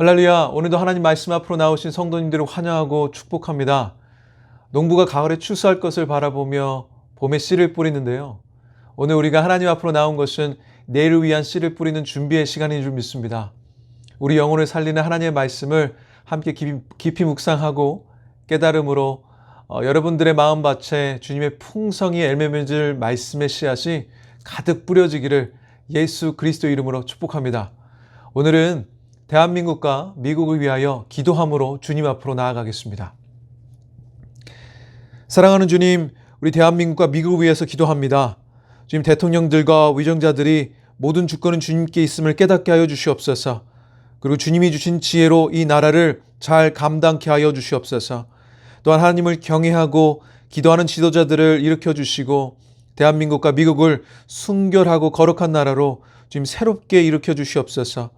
할렐루야. 오늘도 하나님 말씀 앞으로 나오신 성도님들을 환영하고 축복합니다. 농부가 가을에 추수할 것을 바라보며 봄에 씨를 뿌리는데요. 오늘 우리가 하나님 앞으로 나온 것은 내일을 위한 씨를 뿌리는 준비의 시간인 줄 믿습니다. 우리 영혼을 살리는 하나님의 말씀을 함께 깊이, 깊이 묵상하고 깨달음으로 어, 여러분들의 마음밭에 주님의 풍성히 엘매맺을 말씀의 씨앗이 가득 뿌려지기를 예수 그리스도 이름으로 축복합니다. 오늘은 대한민국과 미국을 위하여 기도함으로 주님 앞으로 나아가겠습니다. 사랑하는 주님, 우리 대한민국과 미국을 위해서 기도합니다. 지금 대통령들과 위정자들이 모든 주권은 주님께 있음을 깨닫게 하여 주시옵소서. 그리고 주님이 주신 지혜로 이 나라를 잘 감당케 하여 주시옵소서. 또한 하나님을 경외하고 기도하는 지도자들을 일으켜 주시고 대한민국과 미국을 순결하고 거룩한 나라로 지금 새롭게 일으켜 주시옵소서.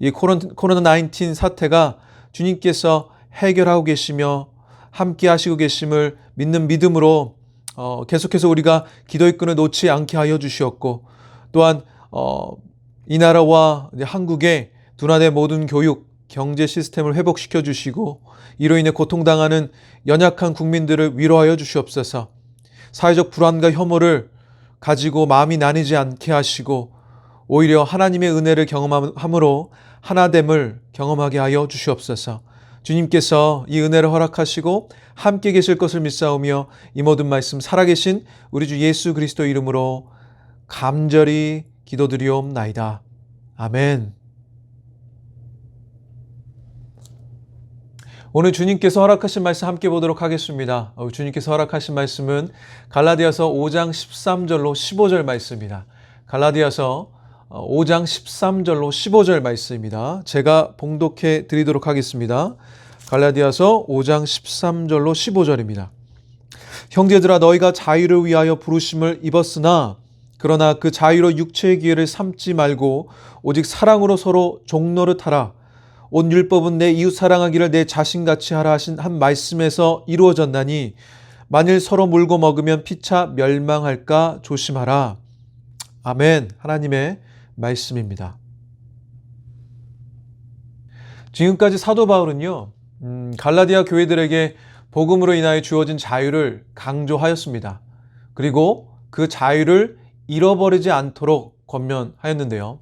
이 코로나 19 사태가 주님께서 해결하고 계시며 함께 하시고 계심을 믿는 믿음으로 어, 계속해서 우리가 기도의 끈을 놓지 않게 하여 주시었고 또한 어, 이 나라와 한국의 둔화된 모든 교육, 경제 시스템을 회복시켜 주시고 이로 인해 고통당하는 연약한 국민들을 위로하여 주시옵소서. 사회적 불안과 혐오를 가지고 마음이 나뉘지 않게 하시고 오히려 하나님의 은혜를 경험함으로 하나됨을 경험하게 하여 주시옵소서. 주님께서 이 은혜를 허락하시고 함께 계실 것을 믿사오며 이 모든 말씀 살아계신 우리 주 예수 그리스도 이름으로 감절히 기도드리옵나이다. 아멘. 오늘 주님께서 허락하신 말씀 함께 보도록 하겠습니다. 어, 주님께서 허락하신 말씀은 갈라디아서 5장 13절로 15절 말씀입니다. 갈라디아서 5장 13절로 15절 말씀입니다. 제가 봉독해 드리도록 하겠습니다. 갈라디아서 5장 13절로 15절입니다. 형제들아 너희가 자유를 위하여 부르심을 입었으나 그러나 그 자유로 육체의 기회를 삼지 말고 오직 사랑으로 서로 종로를 하라. 온 율법은 내 이웃 사랑하기를 내 자신같이 하라 하신 한 말씀에서 이루어졌나니 만일 서로 물고 먹으면 피차 멸망할까 조심하라. 아멘. 하나님의 말씀입니다. 지금까지 사도 바울은요, 음, 갈라디아 교회들에게 복음으로 인하여 주어진 자유를 강조하였습니다. 그리고 그 자유를 잃어버리지 않도록 권면하였는데요.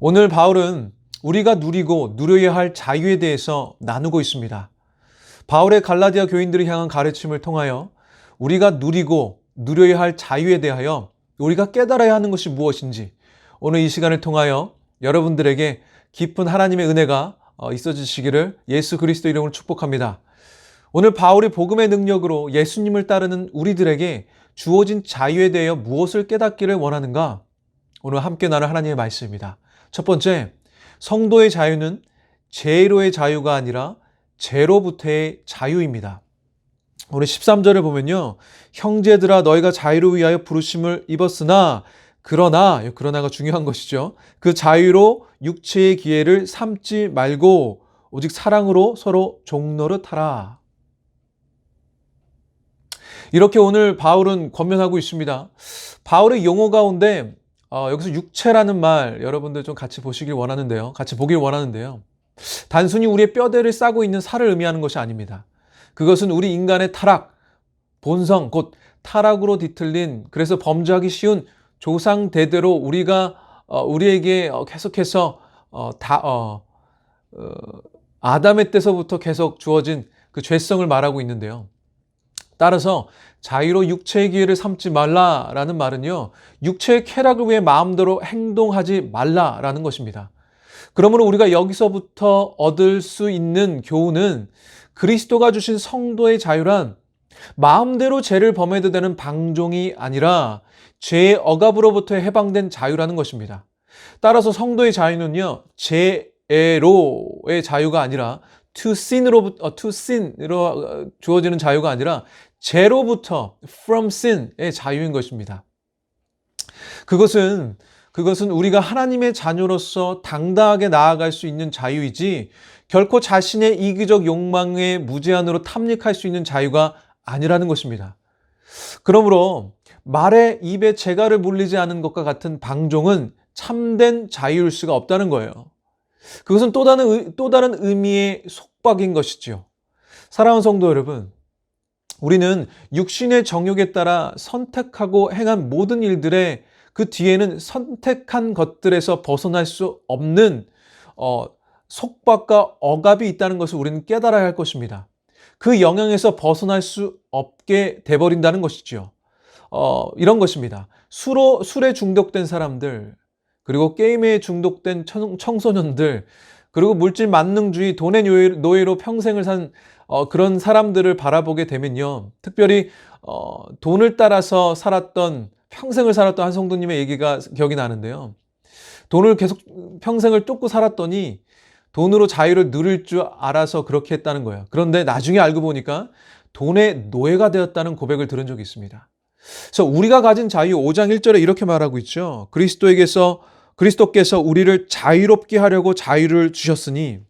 오늘 바울은 우리가 누리고 누려야 할 자유에 대해서 나누고 있습니다. 바울의 갈라디아 교인들을 향한 가르침을 통하여 우리가 누리고 누려야 할 자유에 대하여 우리가 깨달아야 하는 것이 무엇인지 오늘 이 시간을 통하여 여러분들에게 깊은 하나님의 은혜가 어, 있어 주시기를 예수 그리스도 이름으로 축복합니다. 오늘 바울이 복음의 능력으로 예수님을 따르는 우리들에게 주어진 자유에 대하여 무엇을 깨닫기를 원하는가? 오늘 함께 나눌 하나님의 말씀입니다. 첫 번째, 성도의 자유는 제로의 자유가 아니라 제로부터의 자유입니다. 오늘 13절을 보면요. 형제들아 너희가 자유를 위하여 부르심을 입었으나 그러나 그러나가 중요한 것이죠. 그 자유로 육체의 기회를 삼지 말고 오직 사랑으로 서로 종노릇하라. 이렇게 오늘 바울은 권면하고 있습니다. 바울의 용어 가운데 어, 여기서 육체라는 말 여러분들 좀 같이 보시길 원하는데요. 같이 보길 원하는데요. 단순히 우리의 뼈대를 싸고 있는 살을 의미하는 것이 아닙니다. 그것은 우리 인간의 타락, 본성, 곧 타락으로 뒤틀린 그래서 범죄하기 쉬운 조상 대대로 우리가 어, 우리에게 어, 계속해서 어, 다 아담의 때서부터 계속 주어진 그 죄성을 말하고 있는데요. 따라서 자유로 육체의 기회를 삼지 말라라는 말은요, 육체의 쾌락을 위해 마음대로 행동하지 말라라는 것입니다. 그러므로 우리가 여기서부터 얻을 수 있는 교훈은 그리스도가 주신 성도의 자유란 마음대로 죄를 범해도 되는 방종이 아니라 죄의 억압으로부터 해방된 자유라는 것입니다. 따라서 성도의 자유는요, 죄로의 자유가 아니라 to sin으로 어, to sin으로 주어지는 자유가 아니라 죄로부터 from sin의 자유인 것입니다. 그것은 그것은 우리가 하나님의 자녀로서 당당하게 나아갈 수 있는 자유이지 결코 자신의 이기적 욕망에 무제한으로 탐닉할 수 있는 자유가 아니라는 것입니다. 그러므로 말에 입에 재갈을 물리지 않은 것과 같은 방종은 참된 자유일 수가 없다는 거예요. 그것은 또 다른, 의- 또 다른 의미의 속박인 것이지요. 사랑하는 성도 여러분, 우리는 육신의 정욕에 따라 선택하고 행한 모든 일들의 그 뒤에는 선택한 것들에서 벗어날 수 없는 어, 속박과 억압이 있다는 것을 우리는 깨달아야 할 것입니다. 그 영향에서 벗어날 수 없게 돼버린다는 것이지요. 어, 이런 것입니다. 술로, 술에 중독된 사람들, 그리고 게임에 중독된 청, 청소년들, 그리고 물질 만능주의, 돈의 노예- 노예로 평생을 산 어, 그런 사람들을 바라보게 되면요. 특별히 어, 돈을 따라서 살았던 평생을 살았던 한 성도님의 얘기가 기억이 나는데요. 돈을 계속 평생을 쫓고 살았더니 돈으로 자유를 누릴 줄 알아서 그렇게 했다는 거예요. 그런데 나중에 알고 보니까 돈의 노예가 되었다는 고백을 들은 적이 있습니다. 그래서 우리가 가진 자유 5장 1절에 이렇게 말하고 있죠. 그리스도에게서 그리스도께서 우리를 자유롭게 하려고 자유를 주셨으니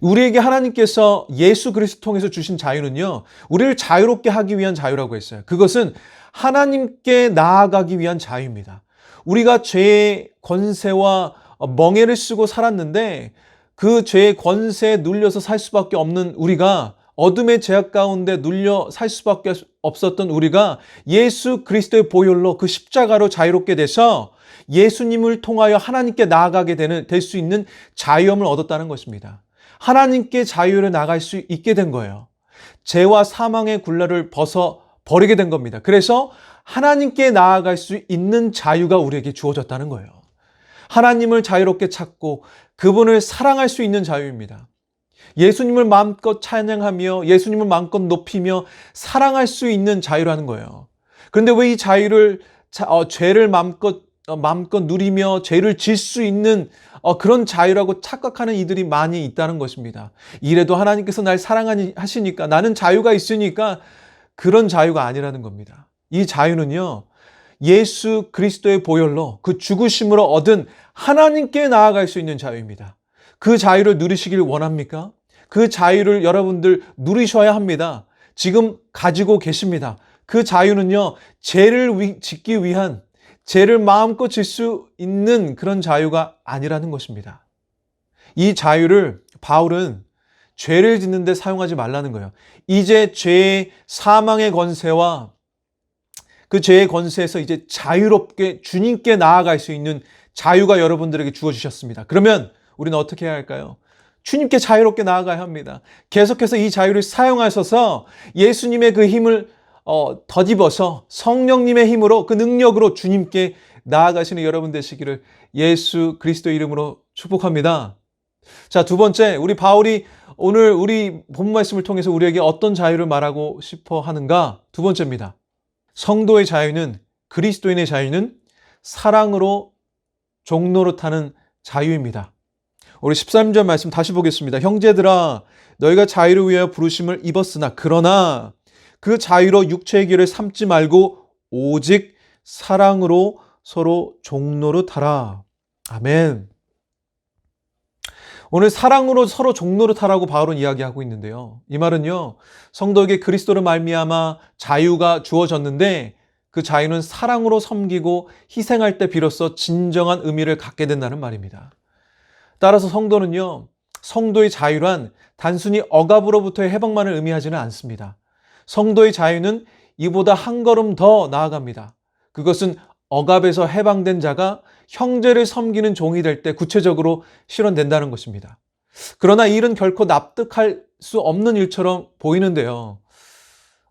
우리에게 하나님께서 예수 그리스도 통해서 주신 자유는요. 우리를 자유롭게 하기 위한 자유라고 했어요. 그것은 하나님께 나아가기 위한 자유입니다. 우리가 죄의 권세와 멍에를 쓰고 살았는데 그 죄의 권세에 눌려서 살 수밖에 없는 우리가 어둠의 제약 가운데 눌려 살 수밖에 없었던 우리가 예수 그리스도의 보혈로 그 십자가로 자유롭게 돼서 예수님을 통하여 하나님께 나아가게 되는 될 수 있는 자유함을 얻었다는 것입니다. 하나님께 자유를 나갈 수 있게 된 거예요. 죄와 사망의 굴레를 벗어 버리게 된 겁니다. 그래서 하나님께 나아갈 수 있는 자유가 우리에게 주어졌다는 거예요. 하나님을 자유롭게 찾고 그분을 사랑할 수 있는 자유입니다. 예수님을 마음껏 찬양하며 예수님을 마음껏 높이며 사랑할 수 있는 자유라는 거예요. 그런데 왜 이 자유를 자- 어, 죄를 마음껏 어, 마음껏 누리며 죄를 질 수 있는 어, 그런 자유라고 착각하는 이들이 많이 있다는 것입니다. 이래도 하나님께서 날 사랑하시니까 나는 자유가 있으니까 그런 자유가 아니라는 겁니다. 이 자유는요. 예수 그리스도의 보혈로 그 죽으심으로 얻은 하나님께 나아갈 수 있는 자유입니다. 그 자유를 누리시길 원합니까? 그 자유를 여러분들 누리셔야 합니다. 지금 가지고 계십니다. 그 자유는요, 죄를 위- 짓기 위한, 죄를 마음껏 질 수 있는 그런 자유가 아니라는 것입니다. 이 자유를 바울은 죄를 짓는데 사용하지 말라는 거예요. 이제 죄의 사망의 권세와 그 죄의 권세에서 이제 자유롭게 주님께 나아갈 수 있는 자유가 여러분들에게 주어주셨습니다. 그러면 우리는 어떻게 해야 할까요? 주님께 자유롭게 나아가야 합니다. 계속해서 이 자유를 사용하셔서 예수님의 그 힘을 어, 덧입어서 성령님의 힘으로 그 능력으로 주님께 나아가시는 여러분 되시기를 예수 그리스도 이름으로 축복합니다. 자, 두 번째, 우리 바울이 오늘 우리 본 말씀을 통해서 우리에게 어떤 자유를 말하고 싶어 하는가? 두 번째입니다. 성도의 자유는 그리스도인의 자유는 사랑으로 종로로 타는 자유입니다. 우리 13절 말씀 다시 보겠습니다. 형제들아 너희가 자유를 위하여 부르심을 입었으나 그러나 그 자유로 육체의 길을 삼지 말고 오직 사랑으로 서로 종로로 타라. 아멘. 오늘 사랑으로 서로 종로를 타라고 바울은 이야기하고 있는데요. 이 말은요. 성도에게 그리스도를 말미암아 자유가 주어졌는데 그 자유는 사랑으로 섬기고 희생할 때 비로소 진정한 의미를 갖게 된다는 말입니다. 따라서 성도는요. 성도의 자유란 단순히 억압으로부터의 해방만을 의미하지는 않습니다. 성도의 자유는 이보다 한 걸음 더 나아갑니다. 그것은 억압에서 해방된 자가 형제를 섬기는 종이 될 때 구체적으로 실현된다는 것입니다. 그러나 이 일은 결코 납득할 수 없는 일처럼 보이는데요.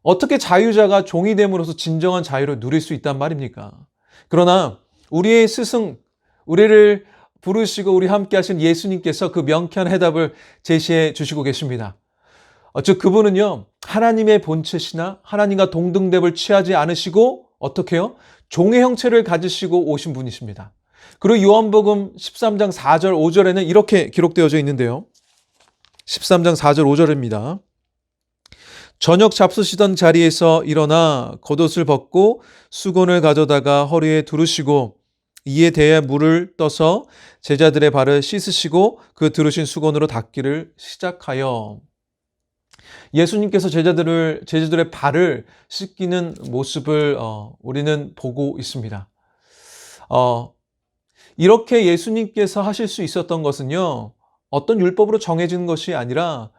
어떻게 자유자가 종이 됨으로써 진정한 자유를 누릴 수 있단 말입니까? 그러나 우리의 스승, 우리를 부르시고 우리 함께 하신 예수님께서 그 명쾌한 해답을 제시해 주시고 계십니다. 어, 즉 그분은요 하나님의 본체시나 하나님과 동등됨을 취하지 않으시고 어떻게 요 종의 형체를 가지시고 오신 분이십니다. 그리고 요한복음 13장 4절 5절에는 이렇게 기록되어져 있는데요. 13장 4절 5절입니다. 저녁 잡수시던 자리에서 일어나 겉옷을 벗고 수건을 가져다가 허리에 두르시고 이에 대해 물을 떠서 제자들의 발을 씻으시고 그 두르신 수건으로 닦기를 시작하여 예수님께서 제자들을 제자들의 발을 씻기는 모습을 어, 우리는 보고 있습니다. 어, 이렇게 예수님께서 하실 수 있었던 것은요, 어떤 율법으로 정해진 것이 아니라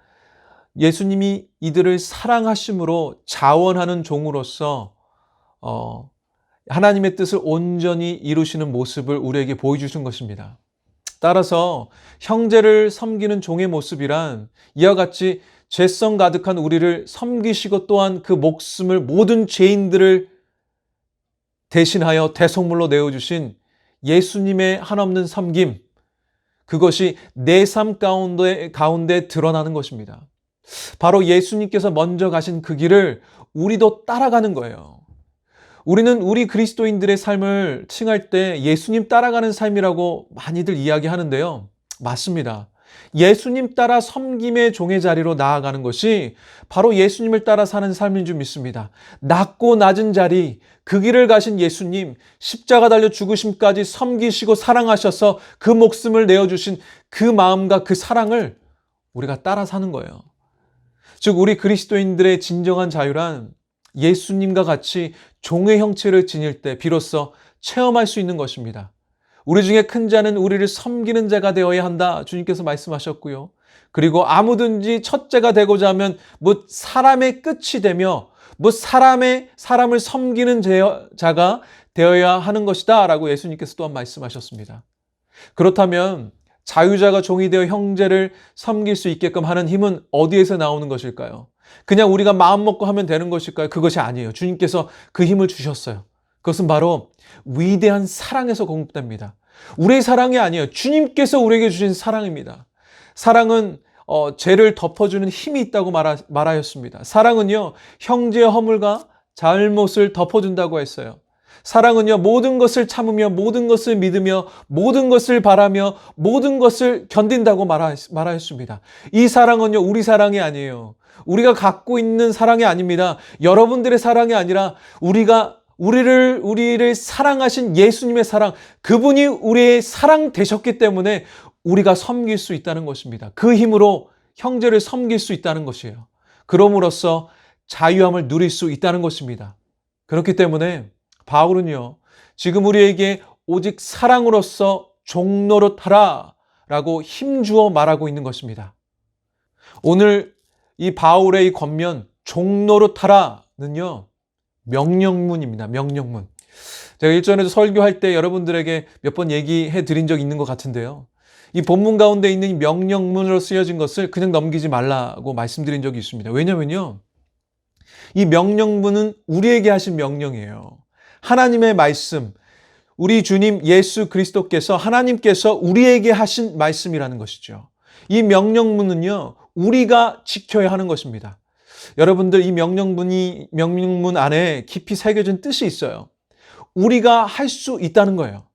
예수님이 이들을 사랑하심으로 자원하는 종으로서 어, 하나님의 뜻을 온전히 이루시는 모습을 우리에게 보여주신 것입니다. 따라서 형제를 섬기는 종의 모습이란 이와 같이 죄성 가득한 우리를 섬기시고 또한 그 목숨을 모든 죄인들을 대신하여 대속물로 내어주신 예수님의 한없는 섬김, 그것이 내 삶 가운데, 가운데 드러나는 것입니다. 바로 예수님께서 먼저 가신 그 길을 우리도 따라가는 거예요. 우리는 우리 그리스도인들의 삶을 칭할 때 예수님 따라가는 삶이라고 많이들 이야기하는데요. 맞습니다. 예수님 따라 섬김의 종의 자리로 나아가는 것이 바로 예수님을 따라 사는 삶인 줄 믿습니다. 낮고 낮은 자리, 그 길을 가신 예수님, 십자가 달려 죽으심까지 섬기시고 사랑하셔서 그 목숨을 내어주신 그 마음과 그 사랑을 우리가 따라 사는 거예요. 즉, 우리 그리스도인들의 진정한 자유란 예수님과 같이 종의 형체를 지닐 때 비로소 체험할 수 있는 것입니다. 우리 중에 큰 자는 우리를 섬기는 자가 되어야 한다. 주님께서 말씀하셨고요. 그리고 아무든지 첫째가 되고자 하면 뭐 사람의 끝이 되며 뭐 사람의 사람을 섬기는 자가 되어야 하는 것이다. 라고 예수님께서 또한 말씀하셨습니다. 그렇다면 자유자가 종이 되어 형제를 섬길 수 있게끔 하는 힘은 어디에서 나오는 것일까요? 그냥 우리가 마음 먹고 하면 되는 것일까요? 그것이 아니에요. 주님께서 그 힘을 주셨어요. 그것은 바로 위대한 사랑에서 공급됩니다. 우리의 사랑이 아니에요. 주님께서 우리에게 주신 사랑입니다. 사랑은 어, 죄를 덮어주는 힘이 있다고 말하, 말하였습니다. 사랑은요, 형제의 허물과 잘못을 덮어준다고 했어요. 사랑은요, 모든 것을 참으며, 모든 것을 믿으며, 모든 것을 바라며, 모든 것을 견딘다고 말하, 말하였습니다. 이 사랑은요, 우리 사랑이 아니에요. 우리가 갖고 있는 사랑이 아닙니다. 여러분들의 사랑이 아니라 우리가 우리를 우리를 사랑하신 예수님의 사랑, 그분이 우리의 사랑 되셨기 때문에 우리가 섬길 수 있다는 것입니다. 그 힘으로 형제를 섬길 수 있다는 것이에요. 그럼으로써 자유함을 누릴 수 있다는 것입니다. 그렇기 때문에 바울은요, 지금 우리에게 오직 사랑으로서 종로로 타라 라고 힘주어 말하고 있는 것입니다. 오늘 이 바울의 이 권면 종로로 타라는요, 명령문입니다. 명령문. 제가 일전에도 설교할 때 여러분들에게 몇 번 얘기해 드린 적 있는 것 같은데요. 이 본문 가운데 있는 명령문으로 쓰여진 것을 그냥 넘기지 말라고 말씀드린 적이 있습니다. 왜냐면요. 이 명령문은 우리에게 하신 명령이에요. 하나님의 말씀, 우리 주님 예수 그리스도께서 하나님께서 우리에게 하신 말씀이라는 것이죠. 이 명령문은요, 우리가 지켜야 하는 것입니다. 여러분들 이 명령문이 명령문 안에 깊이 새겨진 뜻이 있어요. 우리가 할 수 있다는 거예요.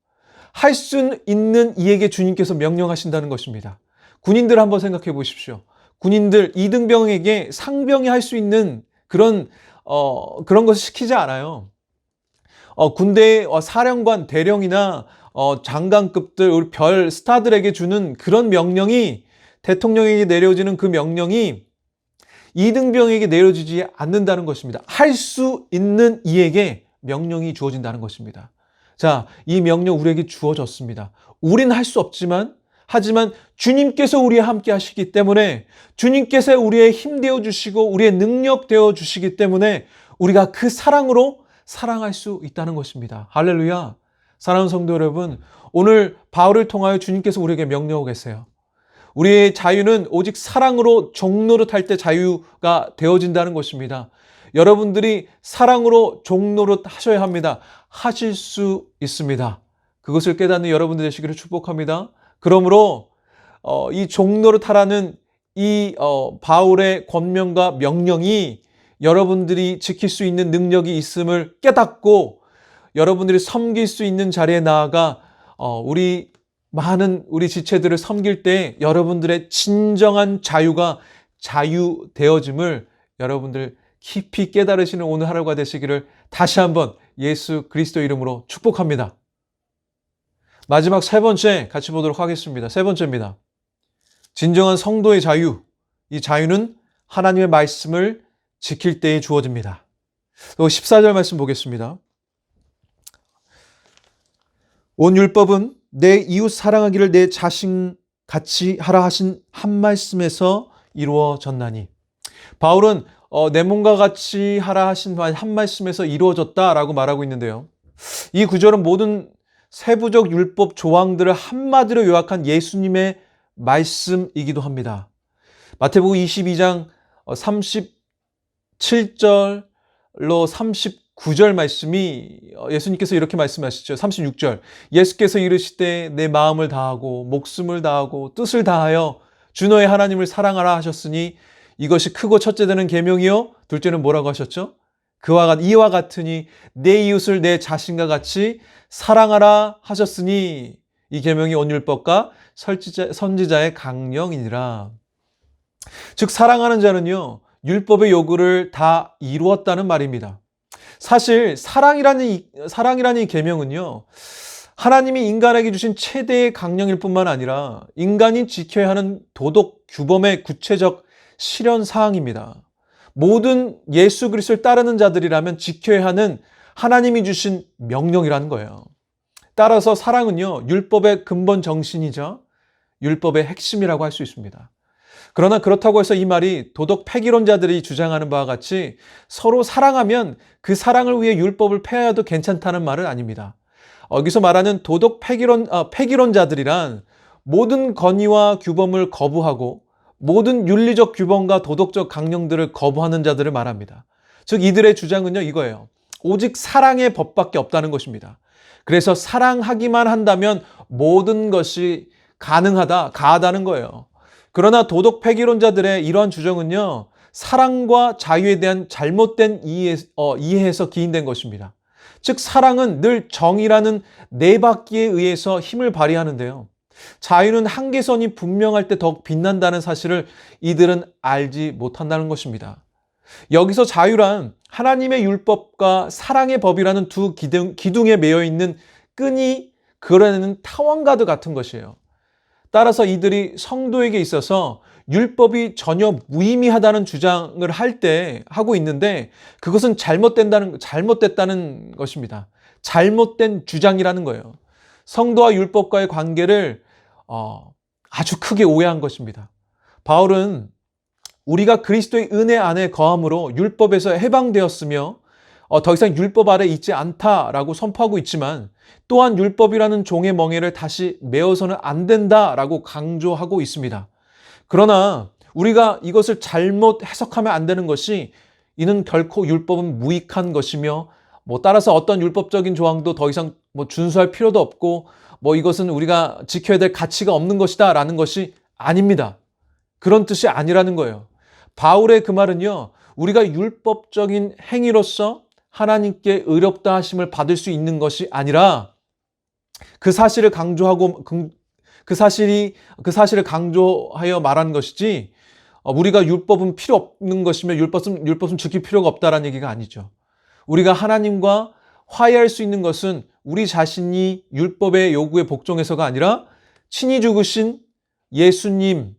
할 수 있는 이에게 주님께서 명령하신다는 것입니다. 군인들 한번 생각해 보십시오. 군인들 이등병에게 상병이 할 수 있는 그런 어, 그런 것을 시키지 않아요. 어, 군대 어, 사령관 대령이나 어, 장관급들 우리 별 스타들에게 주는 그런 명령이 대통령에게 내려지는 그 명령이 이등병에게 내려지지 않는다는 것입니다. 할 수 있는 이에게 명령이 주어진다는 것입니다. 자, 이 명령 우리에게 주어졌습니다. 우린 할 수 없지만 하지만 주님께서 우리와 함께 하시기 때문에 주님께서 우리의 힘 되어 주시고 우리의 능력 되어 주시기 때문에 우리가 그 사랑으로 사랑할 수 있다는 것입니다. 할렐루야. 사랑하는 성도 여러분, 오늘 바울을 통하여 주님께서 우리에게 명령하고 계세요. 우리의 자유는 오직 사랑으로 종로를 탈 때 자유가 되어진다는 것입니다. 여러분들이 사랑으로 종로를 하셔야 합니다. 하실 수 있습니다. 그것을 깨닫는 여러분들 되시기를 축복합니다. 그러므로 어, 이 종로를 타라는 이 어, 바울의 권명과 명령이 여러분들이 지킬 수 있는 능력이 있음을 깨닫고 여러분들이 섬길 수 있는 자리에 나아가 어, 우리 많은 우리 지체들을 섬길 때 여러분들의 진정한 자유가 자유되어짐을 여러분들 깊이 깨달으시는 오늘 하루가 되시기를 다시 한번 예수 그리스도 이름으로 축복합니다. 마지막 세 번째 같이 보도록 하겠습니다. 세 번째입니다. 진정한 성도의 자유. 이 자유는 하나님의 말씀을 지킬 때에 주어집니다. 또 14절 말씀 보겠습니다. 온 율법은 내 이웃 사랑하기를 내 자신 같이 하라 하신 한 말씀에서 이루어졌나니. 바울은 어, 내 몸과 같이 하라 하신 한 말씀에서 이루어졌다라고 말하고 있는데요. 이 구절은 모든 세부적 율법 조항들을 한마디로 요약한 예수님의 말씀이기도 합니다. 마태복음 22장 37절로 39절 말씀이 예수님께서 이렇게 말씀하시죠. 36절. 예수께서 이르시되 내 마음을 다하고 목숨을 다하고 뜻을 다하여 주 너의 하나님을 사랑하라 하셨으니 이것이 크고 첫째 되는 계명이요 둘째는 뭐라고 하셨죠? 그와 같 이와 같으니 내 이웃을 내 자신과 같이 사랑하라 하셨으니 이 계명이 온율법과 설지자, 선지자 의 강령이니라. 즉 사랑하는 자는요 율법의 요구를 다 이루었다는 말입니다. 사실 사랑이라는 이, 사랑이라는 이 계명은요 하나님이 인간에게 주신 최대의 강령일 뿐만 아니라 인간이 지켜야 하는 도덕 규범의 구체적 실현 사항입니다. 모든 예수 그리스도를 따르는 자들이라면 지켜야 하는 하나님이 주신 명령이라는 거예요. 따라서 사랑은요, 율법의 근본 정신이자 율법의 핵심이라고 할 수 있습니다. 그러나 그렇다고 해서 이 말이 도덕 폐기론자들이 주장하는 바와 같이 서로 사랑하면 그 사랑을 위해 율법을 폐하여도 괜찮다는 말은 아닙니다. 여기서 말하는 도덕 폐기론, 아, 폐기론자들이란 모든 건의와 규범을 거부하고 모든 윤리적 규범과 도덕적 강령들을 거부하는 자들을 말합니다. 즉 이들의 주장은요 이거예요. 오직 사랑의 법밖에 없다는 것입니다. 그래서 사랑하기만 한다면 모든 것이 가능하다, 가하다는 거예요. 그러나 도덕 폐기론자들의 이러한 주장은요, 사랑과 자유에 대한 잘못된 이해, 어, 이해에서 기인된 것입니다. 즉, 사랑은 늘 정이라는 네 바퀴에 의해서 힘을 발휘하는데요. 자유는 한계선이 분명할 때 더욱 빛난다는 사실을 이들은 알지 못한다는 것입니다. 여기서 자유란 하나님의 율법과 사랑의 법이라는 두 기둥, 기둥에 매여 있는 끈이 그려내는 타원가드 같은 것이에요. 따라서 이들이 성도에게 있어서 율법이 전혀 무의미하다는 주장을 할 때 하고 있는데 그것은 잘못된다는 잘못됐다는 것입니다. 잘못된 주장이라는 거예요. 성도와 율법과의 관계를 어, 아주 크게 오해한 것입니다. 바울은 우리가 그리스도의 은혜 안에 거함으로 율법에서 해방되었으며 어, 더 이상 율법 아래 있지 않다라고 선포하고 있지만 또한 율법이라는 종의 멍에를 다시 메어서는 안 된다라고 강조하고 있습니다. 그러나 우리가 이것을 잘못 해석하면 안 되는 것이 이는 결코 율법은 무익한 것이며 뭐 따라서 어떤 율법적인 조항도 더 이상 뭐 준수할 필요도 없고 뭐 이것은 우리가 지켜야 될 가치가 없는 것이다 라는 것이 아닙니다. 그런 뜻이 아니라는 거예요. 바울의 그 말은요, 우리가 율법적인 행위로서 하나님께 의롭다 하심을 받을 수 있는 것이 아니라 그 사실을 강조하고 그, 그 사실이 그 사실을 강조하여 말한 것이지 어, 우리가 율법은 필요 없는 것이며 율법은 율법은 지킬 필요가 없다라는 얘기가 아니죠. 우리가 하나님과 화해할 수 있는 것은 우리 자신이 율법의 요구에 복종해서가 아니라 친히 죽으신 예수님,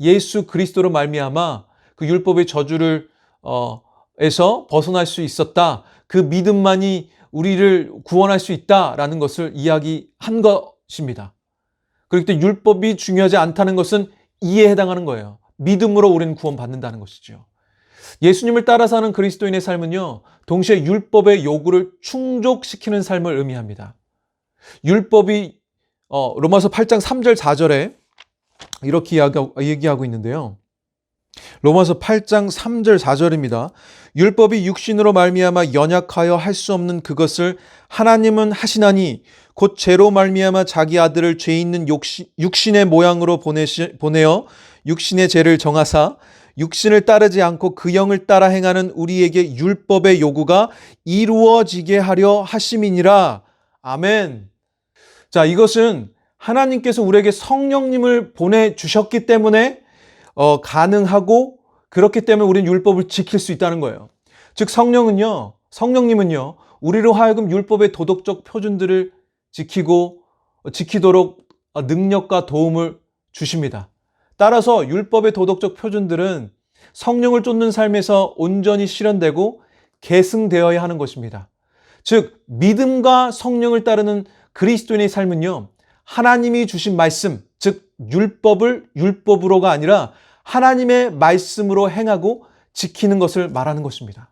예수 그리스도로 말미암아 그 율법의 저주를 어, 에서 벗어날 수 있었다. 그 믿음만이 우리를 구원할 수 있다라는 것을 이야기한 것입니다. 그렇기 때문에 율법이 중요하지 않다는 것은 이에 해당하는 거예요. 믿음으로 우리는 구원받는다는 것이죠. 예수님을 따라 사는 그리스도인의 삶은요, 동시에 율법의 요구를 충족시키는 삶을 의미합니다. 율법이 어, 로마서 8장 3절 4절에 이렇게 얘기하고 있는데요. 로마서 8장 3절 4절입니다. 율법이 육신으로 말미암아 연약하여 할 수 없는 그것을 하나님은 하시나니 곧 죄로 말미암아 자기 아들을 죄 있는 육신의 모양으로 보내시, 보내어 육신의 죄를 정하사 육신을 따르지 않고 그 영을 따라 행하는 우리에게 율법의 요구가 이루어지게 하려 하심이니라. 아멘. 자, 이것은 하나님께서 우리에게 성령님을 보내주셨기 때문에 어, 가능하고 그렇기 때문에 우리는 율법을 지킬 수 있다는 거예요. 즉, 성령은요, 성령님은요, 우리로 하여금 율법의 도덕적 표준들을 지키고 지키도록 능력과 도움을 주십니다. 따라서 율법의 도덕적 표준들은 성령을 쫓는 삶에서 온전히 실현되고 계승되어야 하는 것입니다. 즉, 믿음과 성령을 따르는 그리스도인의 삶은요, 하나님이 주신 말씀, 즉 율법을 율법으로가 아니라 하나님의 말씀으로 행하고 지키는 것을 말하는 것입니다.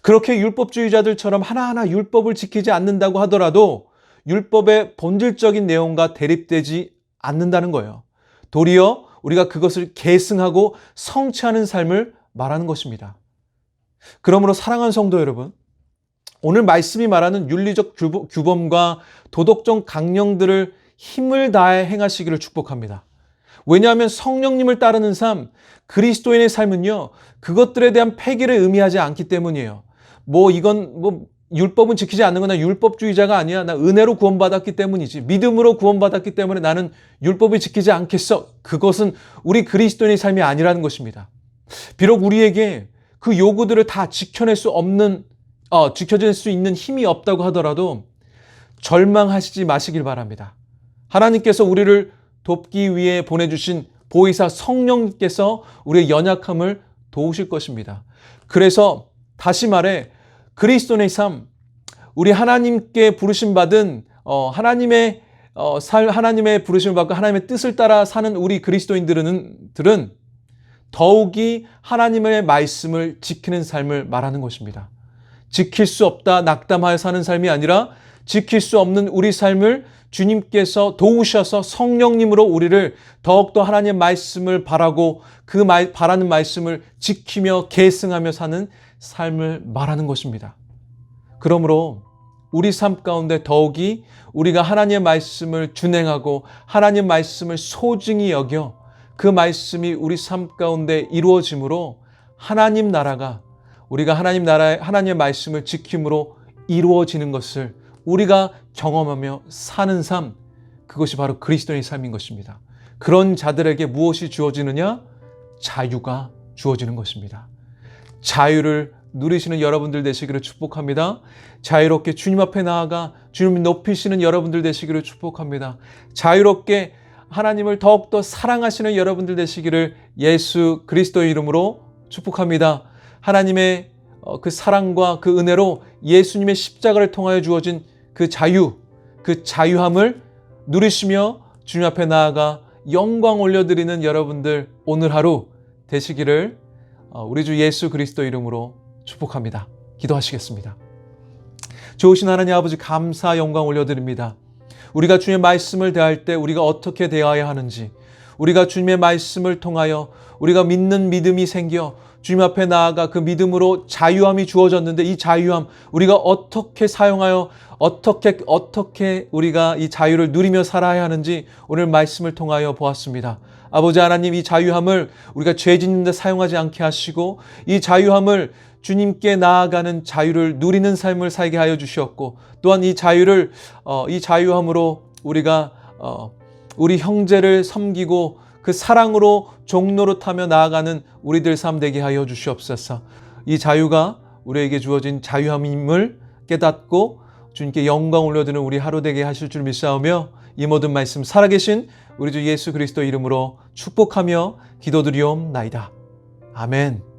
그렇게 율법주의자들처럼 하나하나 율법을 지키지 않는다고 하더라도 율법의 본질적인 내용과 대립되지 않는다는 거예요. 도리어 우리가 그것을 계승하고 성취하는 삶을 말하는 것입니다. 그러므로 사랑하는 성도 여러분, 오늘 말씀이 말하는 윤리적 규범과 도덕적 강령들을 힘을 다해 행하시기를 축복합니다. 왜냐하면 성령님을 따르는 삶, 그리스도인의 삶은요, 그것들에 대한 폐기를 의미하지 않기 때문이에요. 뭐 이건 뭐 율법은 지키지 않는 거나 율법주의자가 아니야. 나 은혜로 구원받았기 때문이지. 믿음으로 구원받았기 때문에 나는 율법을 지키지 않겠어. 그것은 우리 그리스도인의 삶이 아니라는 것입니다. 비록 우리에게 그 요구들을 다 지켜낼 수 없는, 어, 지켜질 수 있는 힘이 없다고 하더라도 절망하시지 마시길 바랍니다. 하나님께서 우리를 돕기 위해 보내주신 보이사 성령께서 우리의 연약함을 도우실 것입니다. 그래서 다시 말해 그리스도의 삶, 우리 하나님께 부르심 받은 어, 하나님의 어, 살 하나님의 부르심을 받고 하나님의 뜻을 따라 사는 우리 그리스도인들은 들은 더욱이 하나님의 말씀을 지키는 삶을 말하는 것입니다. 지킬 수 없다 낙담하여 사는 삶이 아니라 지킬 수 없는 우리 삶을 주님께서 도우셔서 성령님으로 우리를 더욱더 하나님의 말씀을 바라고 그 말, 바라는 말씀을 지키며 계승하며 사는 삶을 말하는 것입니다. 그러므로 우리 삶 가운데 더욱이 우리가 하나님의 말씀을 준행하고 하나님의 말씀을 소중히 여겨 그 말씀이 우리 삶 가운데 이루어짐으로 하나님 나라가 우리가 하나님 나라의 하나님의 말씀을 지킴으로 이루어지는 것을 우리가 경험하며 사는 삶 그것이 바로 그리스도의 삶인 것입니다. 그런 자들에게 무엇이 주어지느냐? 자유가 주어지는 것입니다. 자유를 누리시는 여러분들 되시기를 축복합니다. 자유롭게 주님 앞에 나아가 주님 높이시는 여러분들 되시기를 축복합니다. 자유롭게 하나님을 더욱더 사랑하시는 여러분들 되시기를 예수 그리스도의 이름으로 축복합니다. 하나님의 어, 그 사랑과 그 은혜로 예수님의 십자가를 통하여 주어진 그 자유, 그 자유함을 누리시며 주님 앞에 나아가 영광 올려드리는 여러분들 오늘 하루 되시기를 어, 우리 주 예수 그리스도 이름으로 축복합니다. 기도하시겠습니다. 좋으신 하나님 아버지 감사 영광 올려드립니다. 우리가 주님의 말씀을 대할 때 우리가 어떻게 대해야 하는지 우리가 주님의 말씀을 통하여 우리가 믿는 믿음이 생겨 주님 앞에 나아가 그 믿음으로 자유함이 주어졌는데 이 자유함 우리가 어떻게 사용하여 어떻게 어떻게 우리가 이 자유를 누리며 살아야 하는지 오늘 말씀을 통하여 보았습니다. 아버지 하나님 이 자유함을 우리가 죄 짓는 데 사용하지 않게 하시고 이 자유함을 주님께 나아가는 자유를 누리는 삶을 살게 하여 주시었고 또한 이 자유를 어, 이 자유함으로 우리가 어, 우리 형제를 섬기고 그 사랑으로 타며 나아가는 우리들 삶 되게 하여 주시옵소서. 이 자유가 우리에게 주어진 자유함임을 깨닫고 주님께 영광 올려드는 우리 하루 되게 하실 줄 믿사오며 이 모든 말씀 살아계신 우리 주 예수 그리스도 이름으로 축복하며 기도드리옵나이다. 아멘.